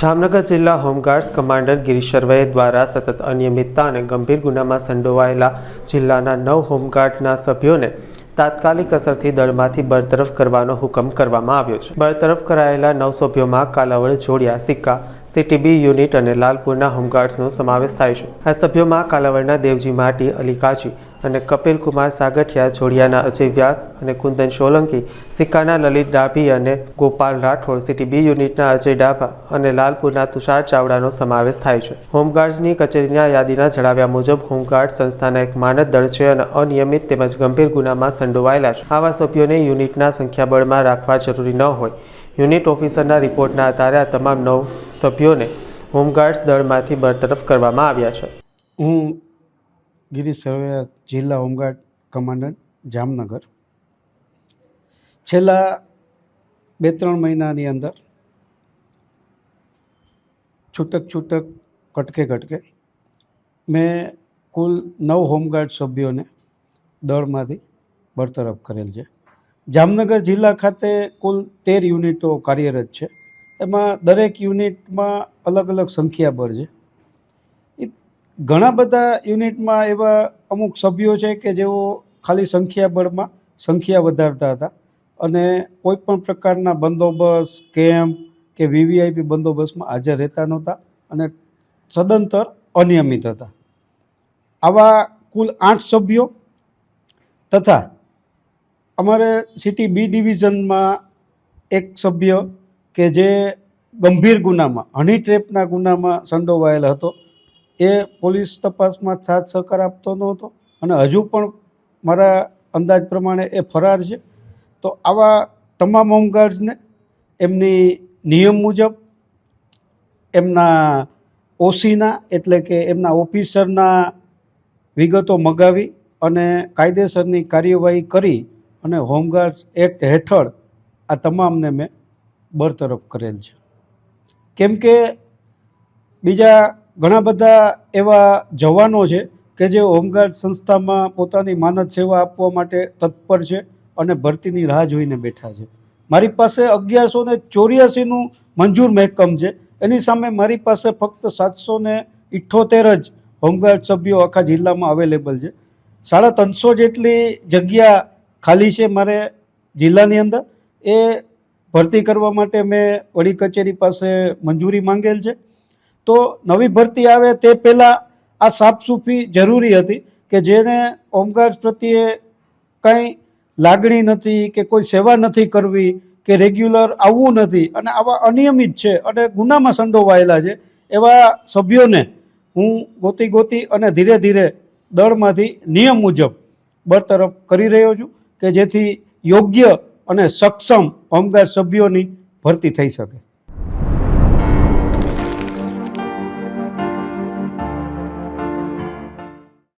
જામનગર જિલ્લા home guards commander Girish શર્માએ દ્વારા સતત અનિયમિતતા અને ગંભીર ગુનામાં સંડોવાયેલા જિલ્લાના નવ હોમગાર્ડના સભ્યોને તાત્કાલિક અસરથી દળમાંથી બરતરફ કરવાનો હુકમ કરવામાં આવ્યો છે. બરતરફ કરાયેલા નવ સભ્યોમાં કાલાવડ, જોડિયા, સિક્કા સીટીબી યુનિટ અને લાલપુરના હોમગાર્ડ્સનો સમાવેશ થાય છે. આ સભ્યોમાં કાલાવડના દેવજી માટી અલી કાચી અને કપિલ કુમાર સાગઠિયા, જોડિયાના અજય વ્યાસ અને કુંદન સોલંકી, સિક્કાના લલિત ડાભી અને ગોપાલ રાઠોડ સીટીબી યુનિટના અજય ડાભા અને લાલપુરના તુષાર ચાવડાનો સમાવેશ થાય છે. હોમગાર્ડ્સની કચેરીના યાદીના જણાવ્યા મુજબ હોમગાર્ડ સંસ્થાના એક માનદ દળ છે અને અનિયમિત તેમજ ગંભીર ગુનામાં સંડોવાયેલા છે. આવા સભ્યોને યુનિટના સંખ્યાબળમાં રાખવા જરૂરી ન હોય. યુનિટ ઓફિસરના રિપોર્ટના આધારે આ તમામ નવ સભ્યોને હોમગાર્ડ્સ દળમાંથી બરતરફ કરવામાં આવ્યા છે. હું ગિરીશ સરવૈયા જિલ્લા હોમગાર્ડ કમાન્ડન્ટ, જામનગર. છેલ્લા બે ત્રણ મહિનાની અંદર છૂટક છૂટક કટકે કટકે મેં કુલ નવ હોમગાર્ડ સભ્યોને દળમાંથી બરતરફ કરેલ છે. જામનગર જિલ્લા ખાતે કુલ તેર યુનિટો કાર્યરત છે. એમાં દરેક યુનિટમાં અલગ અલગ સંખ્યાબળ છે. એ ઘણા બધા યુનિટમાં એવા અમુક સભ્યો છે કે જેઓ ખાલી સંખ્યાબળમાં સંખ્યા વધારતા હતા અને કોઈ પણ પ્રકારના બંદોબસ્ત, કેમ્પ કે વીવીઆઈપી બંદોબસ્તમાં હાજર રહેતા નહોતા અને સદંતર અનિયમિત હતા. આવા કુલ આઠ સભ્યો તથા અમારે સિટી બી ડિવિઝનમાં એક સભ્ય કે જે ગંભીર ગુનામાં હની ટ્રેપના ગુનામાં સંડોવાયેલ હતો, એ પોલીસ તપાસમાં સાથ સહકાર આપતો નહોતો અને હજુ પણ મારા અંદાજ પ્રમાણે એ ફરાર છે. તો આવા તમામ હોમગાર્ડ્સને એમની નિયમ મુજબ, એમના ઓસીના એટલે કે એમના ઓફિસરના વિગતો મગાવી અને કાયદેસરની કાર્યવાહી કરી અને હોમગાર્ડ્સ એક્ટ હેઠળ આ તમામને મેં બરતરફ કરેલ છે. કેમ કે બીજા ઘણા બધા એવા જવાનો છે કે જે હોમગાર્ડ સંસ્થામાં પોતાની માનદ સેવા આપવા માટે તત્પર છે અને ભરતીની રાહ જોઈને બેઠા છે. મારી પાસે અગિયારસો ને ચોર્યાસીનું મંજૂર મહેકમ છે. એની સામે મારી પાસે ફક્ત સાતસો ને ઇઠ્ઠોતેર જ હોમગાર્ડ સભ્યો આખા જિલ્લામાં અવેલેબલ છે. સાડા ત્રણસો જેટલી જગ્યા ખાલી છે મારે જિલ્લાની અંદર. એ ભરતી કરવા માટે મેં વડી કચેરી પાસે મંજૂરી માંગેલ છે. તો નવી ભરતી આવે તે પહેલાં આ સાફસૂફી જરૂરી હતી કે જેને હોમગાર્ડ્સ પ્રત્યે કંઈ લાગણી નથી કે કોઈ સેવા નથી કરવી કે રેગ્યુલર આવવું નથી અને આવા અનિયમિત છે અને ગુનામાં સંડોવાયેલા છે એવા સભ્યોને હું ગોતી ગોતી અને ધીરે ધીરે દળમાંથી નિયમ મુજબ બરતરફ કરી રહ્યો છું કે જેથી યોગ્ય અને સક્ષમ હોમગાર્ડ સભ્યોની ભરતી થઈ શકે.